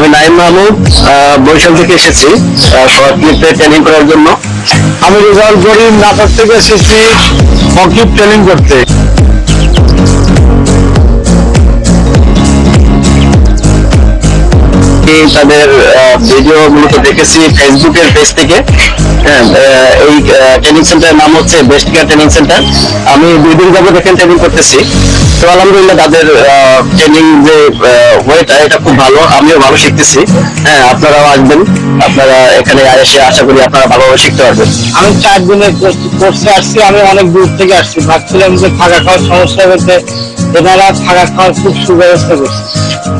আহ, বরিশাল থেকে এসেছি ফর্কলিফটে ট্রেনিং করার জন্য। আমি রেজাল্ট করি নাটক থেকে এসেছি হকি ট্রেনিং করতে। আমি তাদের ভিডিও মূলত দেখেছি ফেসবুকের পেজ থেকে। হ্যাঁ এই ট্রেনিং সেন্টারের নাম হচ্ছে বেস্ট কেয়ার ট্রেনিং সেন্টার আমি দুই দিন যাবত এখানে ট্রেনিং করতেছি। তো আলহামদুলিল্লাহ তাদের ট্রেনিং যে ওয়েটা এটা খুব ভালো। আমিও ভালো শিখতেছি। হ্যাঁ আপনারাও আসবেন। আপনারা এখানে এসে আশা করি আপনারা ভালোভাবে শিখতে পারবেন। আমি চার দিনের কোর্সে আসছি, আমি অনেক দূর থেকে আসছি। ভাবছিলাম যে থাকা খাওয়ার সমস্যা হয়েছে। এনারা থাকা খাওয়ার খুব সুব্যবস্থা করছে।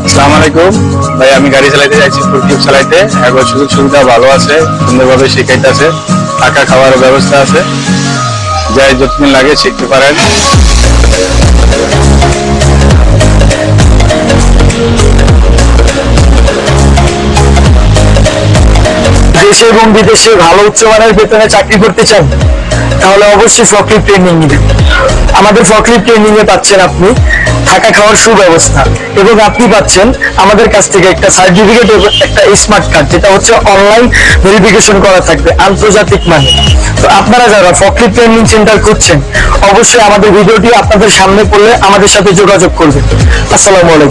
আসসালামু আলাইকুম। ভাই আমি গাড়ি চালাইতে যাচ্ছি ফুলকিপ চালাইতে। এখন সুযোগ সুবিধা ভালো আছে সুন্দরভাবে শিখাইতেছে। থাকা খাওয়ার ব্যবস্থা আছে। যাই যতদিন লাগে শিখতে পারেন। দেশে এবং বিদেশে ভালো উচ্চমানের বেতনে চাকরি করতে চান? তাহলে অবশ্যই ফকলিপ ট্রেনিং নিবেন। আমাদের ফকলিপ ট্রেনিং এ পাচ্ছেন আপনি থাকা খাওয়ার সুব্যবস্থা এবং আপনি পাচ্ছেন আমাদের কাছ থেকে একটা সার্টিফিকেট এবং একটা স্মার্ট কার্ড যেটা হচ্ছে অনলাইন ভেরিফিকেশন করা থাকবে আন্তর্জাতিক মানে তো আপনারা যারা ফকলিপ ট্রেনিং সেন্টার করছেন অবশ্যই আমাদের ভিডিওটি আপনাদের সামনে পড়লে আমাদের সাথে যোগাযোগ করবেন। আসসালামু আলাইকুম।